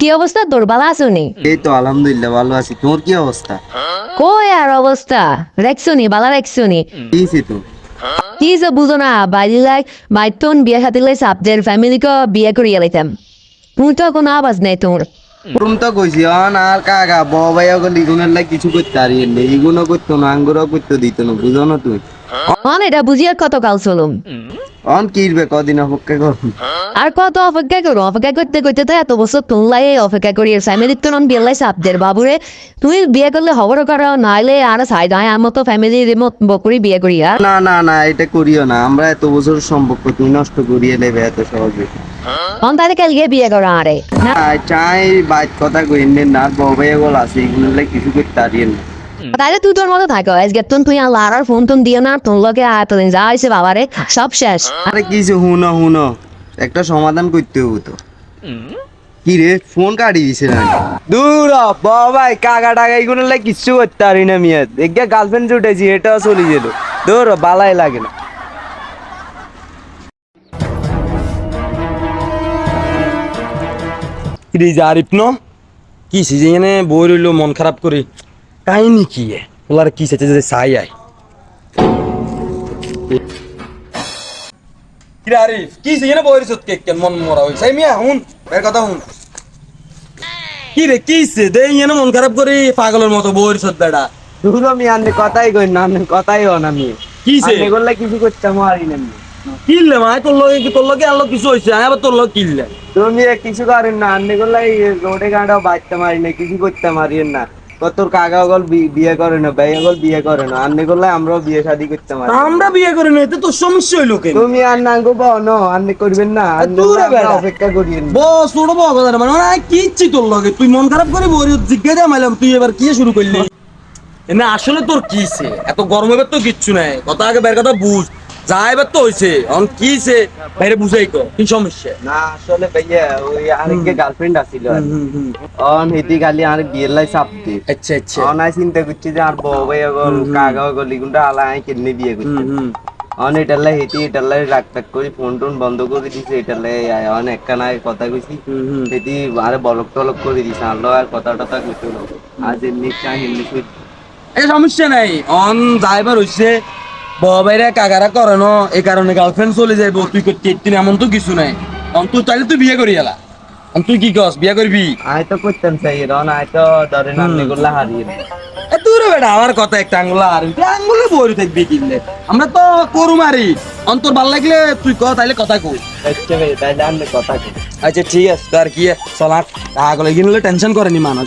কি অবস্থা তোর? ভালো আছো নি? এই তো আলহামদুলিল্লাহ ভালো আছি। তোর কি অবস্থা? কই আর অবস্থা? রাখছো নি ভালো রাখছো নি? কি তো কি যে বুঝো না বাইরে লাগ মাইতন বিয়ে খাতে লাই ফ্যামিলিকে বিয়ে করিয়ে লাইতাম তুই তো কোনো আওয়াজ নেই তোর তোরম তো কইছি অন আর কাকা লাই কিছু করতে ইগুনও করতো না আঙ্গুরও করতে দিত না বুঝো না তুই। অন এটা বুঝিয়ে কত কাল চলুম। অন কিরবে কদিন অপেক্ষা কর। আর কত অপেক্ষা করো অপেক্ষা করতে করতে তো এত বছর তোলাই অপেক্ষা করি। ফ্যামিলির তো নন বিয়ে লাই সাবজের বাবুরে। তুই বিয়ে করলে খবর করো নাইলে আর সাইড হয় আমার তো ফ্যামিলির বকরি বিয়ে করি আর না না না এটা করিও না। আমরা এত বছর সম্পর্ক তুই নষ্ট করিয়ে নেবে এত সহজে। অন তাহলে কালকে বিয়ে করো আরে। না চাই বাইক কথা কইন না বউ ভাই ওগুলো আছে কিছু করতে পারি না। তাহলে তুই তোর মতো থাকো। আজকে তুই তুই আর লারার ফোন টোন দিও না তোর লোকে এতদিন যা হয়েছে বাবারে সব শেষ। আরে কিছু হুনো হুনো একটা সমাধান করতে হবে তো। কি রে ফোন কাটি দিছে না দূর বাবাই কাকা টাকা এগুলো লাই কিচ্ছু করতে পারি না মিয়া। দেখে গার্লফ্রেন্ড উঠেছি এটাও চলে যেত দূর বালাই লাগে না। রিজা আরিফ ন কি সিজে এনে বই রইল মন খারাপ করে? কাহিনী কি এ? ওলার কি সেচে যে চাই আয় কিরে আরিফ? কি সিজে বই রইছত কেন মন মরা হই সাই মিয়া হুন বের কথা হুন কি রে কি সে দে এনে মন খারাপ করে পাগলের মতো বই বেড়া। দূর হ, মিয়া আপনি কথাই কই না আপনি কথাই হন আমি। কি সে এগুলো কিছু করতে পারি না আমি। কিনলে মা? তোর লগে তোর লগে আলো কিছু হইছে? আবার তোর লগে কিনলে। তুমি কিছু করেন না আপনি এগুলো রোডে গাঁটাও বাঁচতে পারি না কিছু করতে পারিয়েন না। তোর কাকা ওগল বিয়ে করে না ভাই ওগল বিয়ে করে না আপনি এগুলো আমরাও বিয়ে শাদি করতে পারি। আমরা বিয়ে করে না এতে তোর সমস্যা হইল কেন? তুমি আর নাঙ্গো বন আপনি করবেন না দূরে বেড়া। অপেক্ষা করিয়েন বস বড় কথা মানে কি ইচ্ছি তোর লগে? তুই মন খারাপ করে বলি জিজ্ঞাসা মাইলাম তুই এবার কি শুরু করলি? না আসলে তোর কি সে এত গরম এবার তো কিচ্ছু নাই কথা আগে বের কথা বুঝ। যা এবার তো হইছে। অন কি সে বাইরে বুঝাই কো কি সমস্যা? না আসলে ভাইয়া ওই আরেককে গার্লফ্রেন্ড আছিল অন হেতি খালি আর বিয়ের লাই আচ্ছা আচ্ছা। অন আই চিন্তা করছি যে আর বউ ভাই ওগল কাকা ওগল এগুলো আলা আই কেমনি বিয়ে করতে অন এটার লাই হেতি এটার লাই রাগ টাক করে ফোন টোন বন্ধ করে দিছে এটার লাই অন একখানা কথা কইছি। হেতি আরে বলক টলক করে দিছে আলো আর কথা টথা কইতো না আজ এমনি চাই এমনি সমস্যা নাই। অন যাইবার হইছে বাইরে কাকারা করে ন এই কারণে গার্লফ্রেন্ড চলে যাইব তুই করতে একদিন এমন তো কিছু নাই। তুই তুই বিয়ে করি এলা। তুই কি কস বিয়ে করবি? আয় তো করতাম চাই রন আয় তো আপনি গুলা হারিয়ে এ তুই বেটা আমার কথা একটা আঙ্গুলা আর আঙ্গুলে বই থাকবি কিনলে। আমরা তো করু মারি। অন্তর ভালো লাগলে তুই ক তাইলে কথা কই। আচ্ছা আচ্ছা ঠিক আছে তার কি চল আর আগলে কিনলে টেনশন করেনি মানুষ।